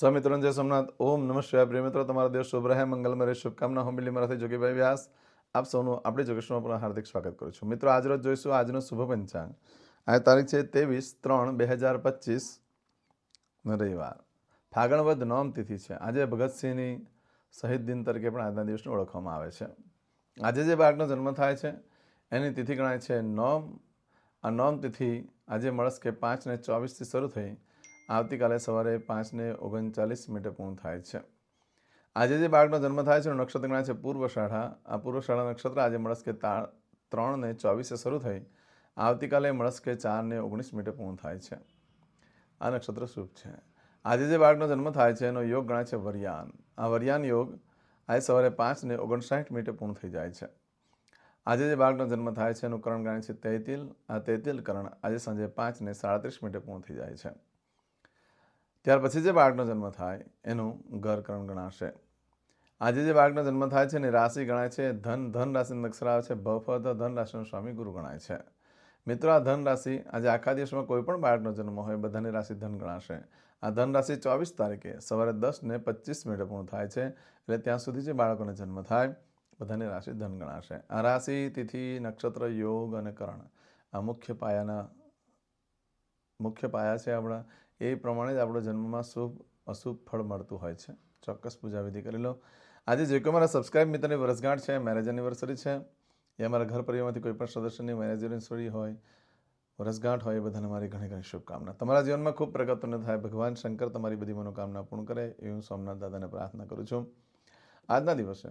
સ્વામિત્રણ જય સોમનાથ. ઓમ નમઃ શિવાય. પ્રિય મિત્રો, તમારા દેશ શુભ રહે, મંગલમય શુભકામના હું મિલી મારાથી જોગીભાઈ વ્યાસ. આપ સૌનું આપણે જોગેશમાં પણ હાર્દિક સ્વાગત કરું છું. મિત્રો, આજ રોજ જોઈશું આજનો શુભ પંચાંગ. આ તારીખ છે ત્રેવીસ ત્રણ બે હજાર પચીસ રવિવાર. ફાગણવદ નોમ તિથિ છે. આજે ભગતસિંહની શહીદ દિન તરીકે પણ આજના દિવસને ઓળખવામાં આવે છે. આજે જે બાળકનો જન્મ થાય છે, એની તિથિ ગણાય છે નોમ આ નોમ તિથિ આજે મળસ કે પાંચ ને ચોવીસથી શરૂ થઈ આવતીકાલે સવારે પાંચને ઓગણચાલીસ મિનિટે પૂર્ણ થાય છે. આજે જે બાળકનો જન્મ થાય છે નક્ષત્ર ગણાય છે પૂર્વશાળા આ પૂર્વશાળા નક્ષત્ર આજે મળસ્કે કે તા ત્રણ ચોવીસે શરૂ થઈ. આવતીકાલે મળસ્કે કે ચાર ઓગણીસ મિનિટે પૂર્ણ થાય છે. આ નક્ષત્ર શુભ છે. આજે જે બાળકનો જન્મ થાય છે એનો યોગ ગણાય છે વરિયાન. આ વરિયાન યોગ આજે સવારે પાંચને ઓગણસાઠ મિનિટે પૂર્ણ થઈ જાય છે. આજે જે બાળકનો જન્મ થાય છે એનું કરણ ગણાય છે તૈતિલ. આ તૈતિલ કરણ આજે સાંજે પાંચને સાડત્રીસ મિનિટે પૂર્ણ થઈ જાય છે. ત્યાર પછી જે બાળકનો જન્મ થાય, એનું ઘરકરણ ગણાશે. આજે જે બાળકનો જન્મ થાય છે એની રાશિ ગણાય છે. ધન ધન રાશિ અક્ષર આવે છે. ભફ ધન રાશિનો સ્વામી ગુરુ ગણાય છે. મિત્રો, આ ધન રાશિ આજે આખા દિવસમાં કોઈ પણ બાળકનો જન્મ હોય બધાની રાશિ ધન ગણાશે. આ ધન રાશિ ચોવીસ તારીખે સવારે દસ ને પચીસ મિનિટે પૂર્ણ થાય છે. એટલે ત્યાં સુધી જે બાળકોને જન્મ થાય, બધાની રાશિ ધન ગણાશે. આ રાશિ, તિથિ, નક્ષત્ર, યોગ અને કરણ. આ મુખ્ય પાયાના, મુખ્ય પાયા છે આપણા. એ પ્રમાણે જ આપણો જન્મમાં શુભ, અશુભ ફળ મળતું હોય છે. ચોક્કસ પૂજા વિધિ કરી લો. આજે જે કોઈ મારા સબસ્ક્રાઇબ મિત્રની વર્ષગાંઠ છે મેરેજ એનિવર્સરી છે, એ અમારા ઘર પરિવારમાંથી કોઈ પણ સદસ્યની મેરેજ એનિવર્સરી હોય, વર્ષગાંઠ હોય, એ બધાને મારી ઘણી ઘણી શુભકામના. તમારા જીવનમાં ખૂબ પ્રગતિનો થાય, ભગવાન શંકર તમારી બધી મનોકામના પૂર્ણ કરે એ હું સોમનાથ દાદાને પ્રાર્થના કરું છું. આજના દિવસે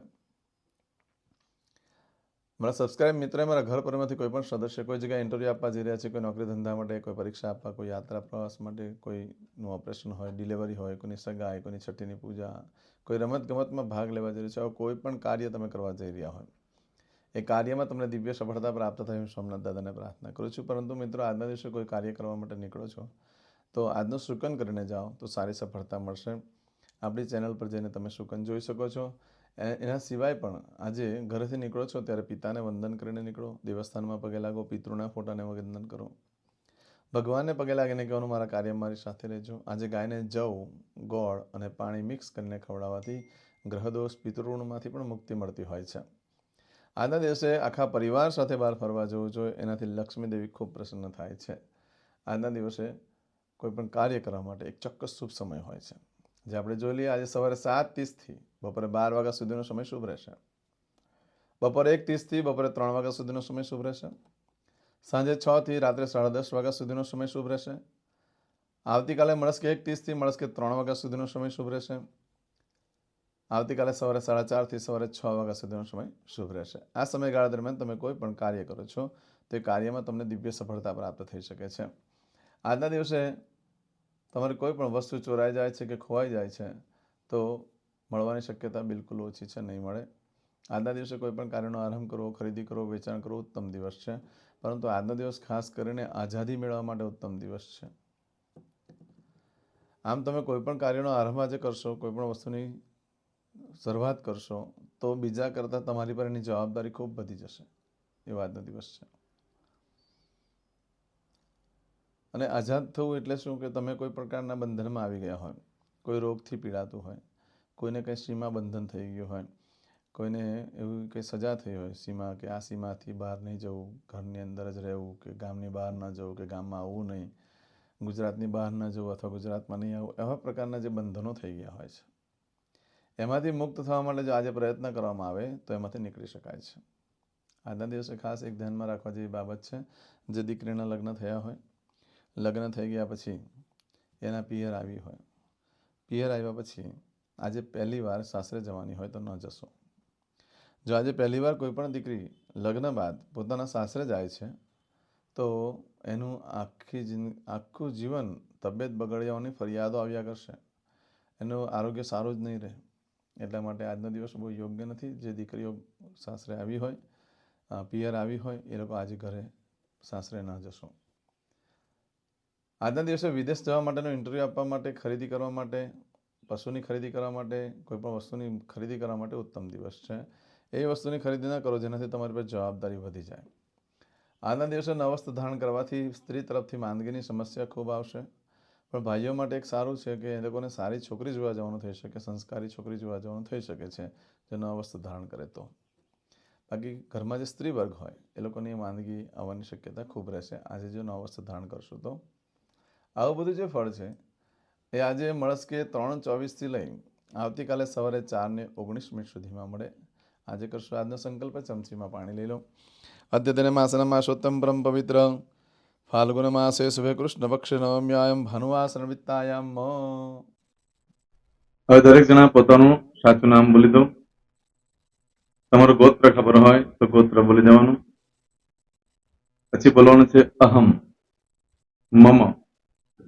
મારા સબસ્ક્રાઇબ મિત્ર મારા ઘર પરિવારમાંથી કોઈ પણ સદસ્ય કોઈ જગ્યાએ ઇન્ટરવ્યૂ આપવા જઈ રહ્યા છે, કોઈ નોકરી ધંધા માટે, કોઈ પરીક્ષા આપવા, કોઈ યાત્રા પ્રવાસ માટે, કોઈનું ઓપરેશન હોય ડિલિવરી હોય, કોઈની સગાઈ કોઈની છઠ્ઠીની પૂજા, કોઈ રમત ગમતમાં ભાગ લેવા જઈ રહ્યો છે કોઈ પણ કાર્ય તમે કરવા જઈ રહ્યા હોય. એ કાર્યમાં તમને દિવ્ય સફળતા પ્રાપ્ત થાય હું સોમનાથ દાદાને પ્રાર્થના કરું છું. પરંતુ મિત્રો, આજના દિવસે કોઈ કાર્ય કરવા માટે નીકળો છો, તો આજનું શુકન કરીને જાઓ, તો સારી સફળતા મળશે. આપણી ચેનલ પર જઈને તમે શુકન જોઈ શકો છો. એના સિવાય પણ આજે ઘરેથી નીકળો છો ત્યારે પિતાને વંદન કરીને નીકળો, દેવસ્થાનમાં પગે લાગો, પિતૃના ફોટાને વંદન કરો. ભગવાનને પગે લાગીને કહેવાનું મારા કાર્ય મારી સાથે રહેજો. આજે ગાયને જવ, ગોળ અને પાણી મિક્સ કરીને ખવડાવવાથી ગ્રહદોષ પિતૃણમાંથી પણ મુક્તિ મળતી હોય છે. આજના દિવસે આખા પરિવાર સાથે બહાર ફરવા જવું જોઈએ, એનાથી લક્ષ્મી દેવી ખૂબ પ્રસન્ન થાય છે. આજના દિવસે કોઈ પણ કાર્ય કરવા માટે એક ચોક્કસ શુભ સમય હોય છે. જે આપણે જોઈ લઈએ આજે સવારે સાત ત્રીસથી બપોરે બાર વાગ્યા સુધીનો સમય શુભ રહેશે. બપોરે એક ત્રીસથી બપોરે ત્રણ વાગ્યા સુધીનો સમય શુભ રહેશે. સાંજે છથી રાત્રે સાડા દસ વાગ્યા સુધીનો સમય શુભ રહેશે. આવતીકાલે મળસ્કે એક ત્રીસથી મળસ્કે ત્રણ વાગ્યા સુધીનો સમય શુભ રહેશે. આવતીકાલે સવારે સાડા ચારથી સવારે છ વાગ્યા સુધીનો સમય શુભ રહેશે. આ સમયગાળા દરમિયાન તમે કોઈ પણ કાર્ય કરો છો, તે કાર્યમાં તમને દિવ્ય સફળતા પ્રાપ્ત થઈ શકે છે. આજના દિવસે તમારી કોઈ પણ વસ્તુ ચોરાઈ જાય છે કે ખોવાઈ જાય છે, તો મળવાની શક્યતા બિલકુલ ઓછી છે, નહીં મળે. આજના દિવસે કોઈ પણ કાર્યનો આરંભ કરવો ખરીદી કરવો વેચાણ કરવો ઉત્તમ દિવસ છે. પરંતુ આજનો દિવસ ખાસ કરીને આઝાદી મેળવવા માટે ઉત્તમ દિવસ છે. આમ તમે કોઈ પણ કાર્યનો આરંભ આજે કરશો, કોઈ પણ વસ્તુની શરૂઆત કરશો, તો બીજા કરતાં તમારી પર એની જવાબદારી ખૂબ વધી જશે. એ આજનો દિવસ છે. અને આઝાદ થવું એટલે શું કે તમે કોઈ પ્રકારના બંધનમાં આવી ગયા હોય, કોઈ રોગથી પીડાતું હોય, કોઈને કંઈ સીમા બંધન થઈ ગયું હોય, કોઈને એવી કંઈ સજા થઈ હોય, સીમા કે આ સીમાથી બહાર નહીં જવું, ઘરની અંદર જ રહેવું કે ગામની બહાર ન જવું કે ગામમાં આવવું નહીં, ગુજરાતની બહાર ન જવું અથવા ગુજરાતમાં નહીં આવવું એવા પ્રકારના જે બંધનો થઈ ગયા હોય છે. એમાંથી મુક્ત થવા માટે જો આજે પ્રયત્ન કરવામાં આવે તો એમાંથી નીકળી શકાય છે. આજના દિવસે ખાસ એક ધ્યાનમાં રાખવા જેવી બાબત છે, જે દીકરીના લગ્ન થયા હોય લગ્ન થઈ ગયા પછી એના પિયર આવી હોય. પિયર આવ્યા પછી આજે પહેલી વાર સાસરે જવાની હોય તો ન જશો. જો આજે પહેલી વાર કોઈ પણ દીકરી લગ્ન બાદ પોતાના સાસરે જાય છે, તો એનું આખી આખું જીવન તબિયત બગડ્યાઓની ફરિયાદો આવ્યા કરશે. એનું આરોગ્ય સારું જ નહીં રહે. એટલા માટે આજનો દિવસ બહુ યોગ્ય નથી. જે દીકરીઓ સાસરે આવી હોય પિયર આવી હોય, એ લોકો આજે ઘરે સાસરે ન જશો. આજના દિવસે વિદેશ જવા માટેનો ઇન્ટરવ્યૂ આપવા માટે, ખરીદી કરવા માટે, પશુની ખરીદી કરવા માટે, કોઈ પણ વસ્તુની ખરીદી કરવા માટે ઉત્તમ દિવસ છે. એ વસ્તુની ખરીદી ન કરો જેનાથી તમારી પર જવાબદારી વધી જાય. આજના દિવસે નવસ્ત્ર ધારણ કરવાથી સ્ત્રી તરફથી માંદગીની સમસ્યા ખૂબ આવશે. પણ ભાઈઓ માટે એક સારું છે કે એ લોકોને સારી છોકરી જોવા જવાનું થઈ શકે, સંસ્કારી છોકરી જોવા જવાનું થઈ શકે છે, જો નવા વસ્ત્ર ધારણ કરે તો. બાકી ઘરમાં જે સ્ત્રી વર્ગ હોય, એ લોકોની માંદગી આવવાની શક્યતા ખૂબ રહેશે. આજે જો નવસ્ત્ર ધારણ કરશો તો આવું બધું જે ફળ છે, એ આજે મળસ્કે ત્રણ ચોવીસથી લઈ આવતીકાલે સવારે ચારને ઓગણીસ મિનિટ સુધીમાં મળે. આજે કરશો આજનો સંકલ્પ, ચમચીમાં પાણી લઈ લો. અદ્યતને માસના માસોત્તમ બ્રહ્મ પવિત્ર ફાલ્ગુન માસે શુભે કૃષ્ણ પક્ષ નવમ્યાયમ ભનુવાસન વિત્તાયામ. હવે દરેક જણા પોતાનું સાચું નામ બોલી દો. તમારું ગોત્ર ખબર હોય તો ગોત્ર બોલી દેવાનું. પછી બોલવાનું છે અહમ, મમ.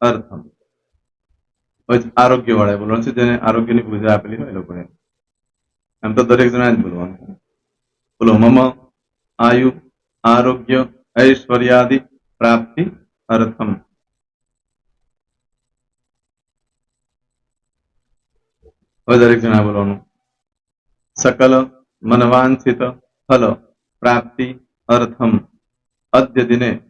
અર્થમ પછી આરોગ્ય વાળા બોલવાનું છે, જેને આરોગ્યની પૂજા આપેલી હોય એ લોકોએ એમ તો દરેક જણા જ બોલવાનું છે. બોલો, મમ, આયુ, આરોગ્ય, ઐશ્વર્યાદિ, પ્રાપ્તિ, અર્થમ. હવે દરેક જણા બોલવાનું. સકલ, મનવાંછિત, ફલ, પ્રાપ્તિ, અર્થમ. અદ્ય દિને